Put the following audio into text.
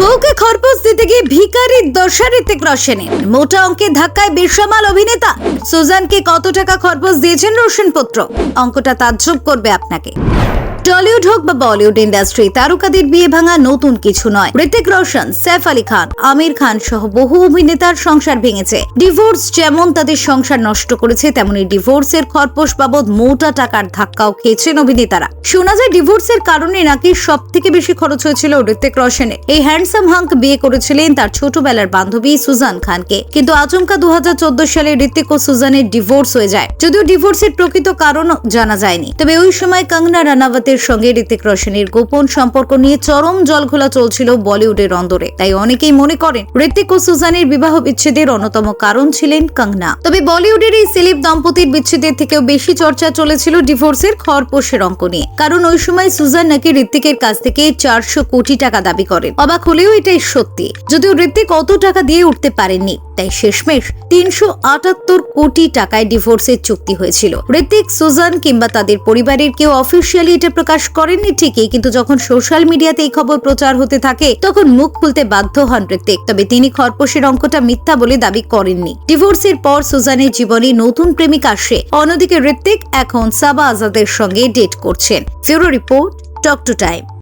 বউকে খরপোশ দিতে গিয়ে ভিকারির দশা ঋতিক রোশনের মোটা অঙ্কের ধাক্কায় বেসামাল অভিনেতা সুজানকে কত টাকা খরপোশ দিয়েছেন রোশন পুত্র অঙ্কটা তাজ্জব করবে আপনাকে। টলিউড হোক বা বলিউড ইন্ডাস্ট্রি, তারকাদের বিয়ে ভাঙা নতুন কিছু নয়। ঋতিক রোশন সৈফ আলী খান, আমির খান সহ বহু অভিনেতার সংসার ভেঙেছে। ডিভোর্স যেমন তাদের সংসার নষ্ট করেছে, তেমনি ডিভোর্সের খরপোশ বাবদ মোটা টাকার ধাক্কাও খেয়েছেন অভিনেতারা। শোনা যায় ডিভোর্সের কারণে নাকি সব থেকে বেশি খরচ হয়েছিল ঋতিক রোশনের। এই হ্যান্ডসাম হাঙ্ক বিয়ে করেছিলেন তার ছোটবেলার বান্ধবী সুজান খানকে। কিন্তু আচমকা দু হাজার চোদ্দ সালে ঋতিক ও সুজানের ডিভোর্স হয়ে যায়। যদিও ডিভোর্সের প্রকৃত কারণ জানা যায়নি। তবে ওই সময় কঙ্গনা রানাওয়াতের সঙ্গে ঋতিক রোশনের গোপন সম্পর্ক নিয়ে চরম জলঘোলা চলছিল বলিউডের অন্দরে। তাই অনেকেই মনে করেন ঋতিক ও সুজানের বিবাহ বিচ্ছেদের অন্যতম কারণ ছিলেন কঙ্গনা তবে বলিউডের এই সেলিব দম্পতির বিচ্ছেদের থেকেও বেশি চর্চা চলেছিল ডিভোর্সের খরপোশের অঙ্ক নিয়ে। কারণ ওই সময় সুজান নাকি ঋতিকের কাছ থেকে চারশো কোটি টাকা দাবি করেন। অবাক হলেও এটাই সত্যি। যদিও ঋতিক অত টাকা দিয়ে উঠতে পারেননি তাই শেষমেশ তিনশো আটাত্তর কোটি টাকায় ডিভোর্সের চুক্তি হয়েছিল। ঋতিক সুজান কিংবা তাদের পরিবারের কেউ অফিসিয়ালি এটা প্রকাশ করেননি ঠিকই, কিন্তু যখন সোশ্যাল মিডিয়াতে এই খবর প্রচার হতে থাকে, তখন মুখ খুলতে বাধ্য হন ঋতিক তবে তিনি খরপোশের অঙ্কটা মিথ্যা বলে দাবি করেননি। ডিভোর্সের পর সুজানের জীবনে নতুন প্রেমিক আসে। অন্যদিকে ঋতিক এখন সাবা আজাদের সঙ্গে ডেট করছেন। Bureau report, talk to time.